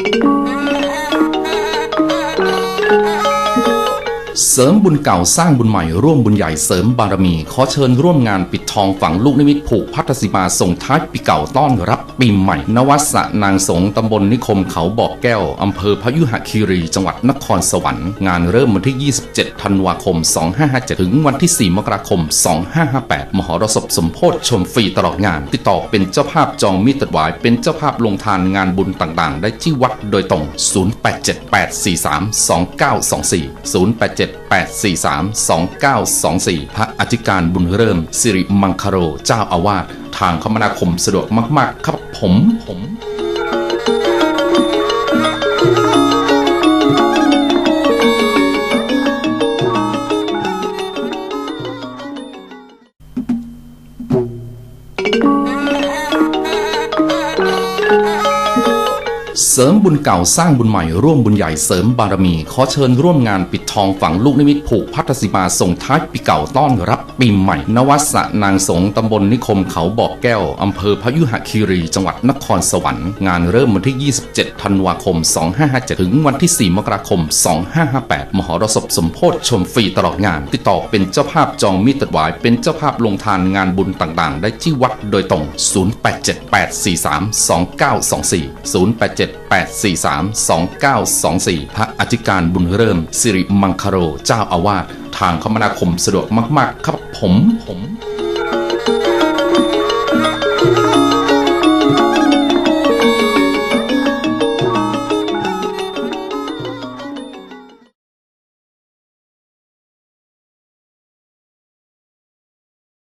Música เสริมบุญเก่าสร้างบุญใหม่ร่วมบุญใหญ่เสริมบารมี ขอเชิญร่วมงานปิดทองฝังลูกนิมิตผูกพัทธสิมาส่งท้ายปีเก่าต้อนรับปีใหม่ นวัดสะนางสงตำบลนิคมเขาบอกแก้ว อำเภอพยุหคีรี จังหวัดนครสวรรค์ งานเริ่มวันที่ 27 ธันวาคม 2557 ถึงวันที่ 4 มกราคม 2558 มหรสพสมโพธชมฟรีตลอดงาน ติดต่อเป็นเจ้าภาพจองมิตรวายเป็นเจ้าภาพลงทานงานบุญต่างๆ ได้ที่วัดโดยตรง 0878432924 087 0878432924 พระอธิการบุญเริ่มสิริมังคโร เจ้าอาวาสทางคมนาคมสะดวกมาก ๆ ครับผมผม เสริมบุญเก่าสร้างบุญใหม่ร่วมบุญใหญ่เสริมบารมี ขอเชิญร่วมงานปิดทองฝังลูกนิมิตผูกพัทธสิมาส่งท้ายปีเก่าต้อนรับปีใหม่ นวัดสะนางสงตำบลนิคมเขาบอกแก้ว อำเภอพยุหคีรี จังหวัดนครสวรรค์ งานเริ่มวันที่ 27 ธันวาคม 2557 ถึงวันที่ 4 มกราคม 2558 มหรสพสมโพธิชมฟรีตลอดงาน ติดต่อเป็นเจ้าภาพจองมิตรถวายเป็นเจ้าภาพลงทานงานบุญต่างๆ ได้ที่วัดโดยตรง 0878432924 087 0878432924 พระอธิการบุญเริ่มสิริมังคโร เจ้าอาวาสทางคมนาคมสะดวกมาก ๆ ครับผมผม